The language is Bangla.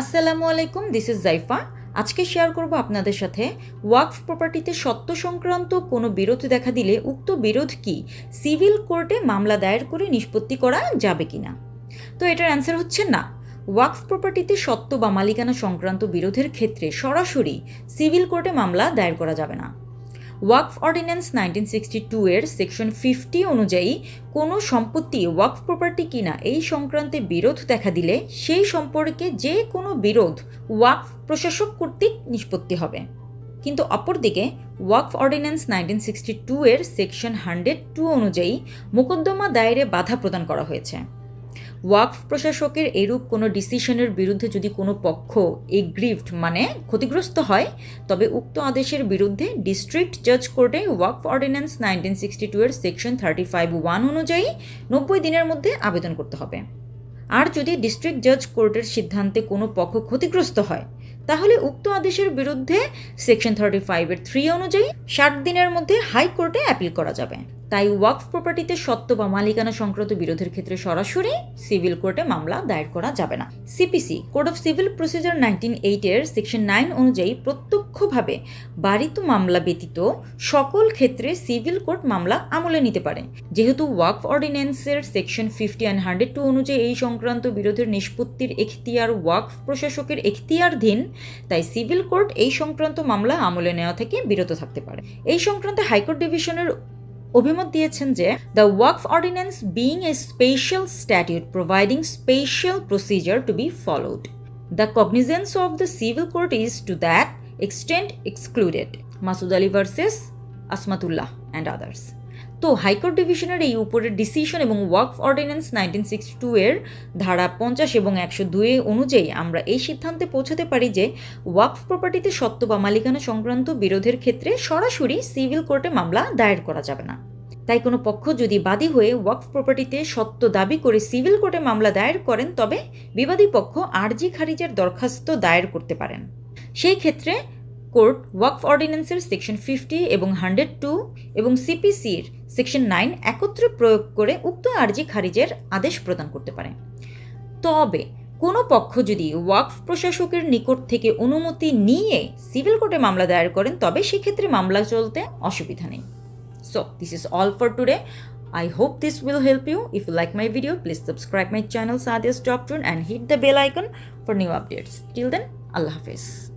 আসসালামু আলাইকুম দিস ইজ জাইফা। আজকে শেয়ার করব আপনাদের সাথে ওয়াকফ প্রপার্টিতে সত্য সংক্রান্ত কোনো বিরোধ দেখা দিলে উক্ত বিরোধ কি? সিভিল কোর্টে মামলা দায়ের করে নিষ্পত্তি করা যাবে কি না তো এটার অ্যান্সার হচ্ছে না। ওয়াকফ প্রপার্টিতে সত্য বা মালিকানা সংক্রান্ত বিরোধের ক্ষেত্রে সরাসরি সিভিল কোর্টে মামলা দায়ের করা যাবে না। Waqf ordinance nineteen sixty two এর সেকশন ফিফটি অনুযায়ী কোনো সম্পত্তি ওয়াকফ প্রপার্টি কিনা এই সংক্রান্তে বিরোধ দেখা দিলে সেই সম্পর্কে যে কোনো বিরোধ ওয়াকফ প্রশাসক কর্তৃক নিষ্পত্তি হবে। কিন্তু অপরদিকে, Waqf ordinance nineteen sixty two এর সেকশন হান্ড্রেড টু অনুযায়ী মোকদ্দমা দায়েরে বাধা প্রদান করা হয়েছে। ওয়াকফ প্রশাসকের এরূপ কোনো ডিসিশনের বিরুদ্ধে যদি কোনো পক্ষ এগ্রিভড মানে ক্ষতিগ্রস্ত হয়, তবে উক্ত আদেশের বিরুদ্ধে ডিস্ট্রিক্ট জাজ কোর্টে Waqf ordinance nineteen sixty two এর সেকশন থার্টি ফাইভ ওয়ান অনুযায়ী নব্বই দিনের মধ্যে আবেদন করতে হবে। আর যদি ডিস্ট্রিক্ট জাজ কোর্টের সিদ্ধান্তে কোনো পক্ষ ক্ষতিগ্রস্ত হয়, তাহলে উক্ত আদেশের বিরুদ্ধে সেকশন থার্টি ফাইভের থ্রি অনুযায়ী ষাট দিনের মধ্যে হাইকোর্টে অ্যাপিল করা যাবে। তাই ওয়াকফ প্রপার্টিতে সত্য বা মালিকানা সংক্রান্ত বিরোধের ক্ষেত্রে সরাসরি সিভিল কোর্টে মামলা দায়ের করা যাবে না। CPC code of civil procedure nineteen এইটের সেকশন নাইন অনুযায়ী প্রত্যক্ষভাবে বাড়িত মামলা ব্যতীত সকল ক্ষেত্রে সিভিল কোর্ট মামলা আমলে নিতে পারে। যেহেতু Waqf অর্ডিন্যান্সের section fifty and hundred two অনুযায়ী এই সংক্রান্ত বিরোধের নিষ্পত্তির এখতিয়ার ওয়াকফ প্রশাসকের এখতিয়ারধীন তাই সিভিল কোর্ট এই সংক্রান্ত মামলা আমলে নেওয়া থেকে বিরত থাকতে পারে। এই সংক্রান্তে হাইকোর্ট ডিভিশনের অভিমত দিয়েছেন যে the Waqf ordinance being a special statute providing special procedure to be followed the cognizance of the civil court is to that extent excluded Masud Ali versus Asmatullah and others তো হাইকোর্ট ডিভিশনের এই উপরের ডিসিশন এবং Waqf ordinance nineteen sixty two এর ধারা পঞ্চাশ এবং একশো দুই অনুযায়ী আমরা এই সিদ্ধান্তে পৌঁছাতে পারি যে ওয়াকফ প্রপার্টিতে সত্য বা মালিকানা সংক্রান্ত বিরোধের ক্ষেত্রে সরাসরি সিভিল কোর্টে মামলা দায়ের করা যাবে না। তাই কোনো পক্ষ যদি বাদী হয়ে ওয়াকফ প্রপার্টিতে সত্য দাবি করে সিভিল কোর্টে মামলা দায়ের করেন, তবে বিবাদী পক্ষ আরজি খারিজের দরখাস্ত দায়ের করতে পারেন। সেই ক্ষেত্রে কোর্ট ওয়াকফ অর্ডিন্যান্সের সেকশন ফিফটি এবং হান্ড্রেড টু এবং সিপিসির সেকশন নাইন একত্রে প্রয়োগ করে উক্ত আর্জি খারিজের আদেশ প্রদান করতে পারে তবে কোনো পক্ষ যদি ওয়াকফ প্রশাসকের নিকট থেকে অনুমতি নিয়ে সিভিল কোর্টে মামলা দায়ের করেন তবে সেক্ষেত্রে মামলা চলতে অসুবিধা নেই so this is all for today I hope this will help you. If you like my video, please subscribe my channel Sadia's Doctrine and hit the bell icon for new updates. Till then, Allah Hafiz.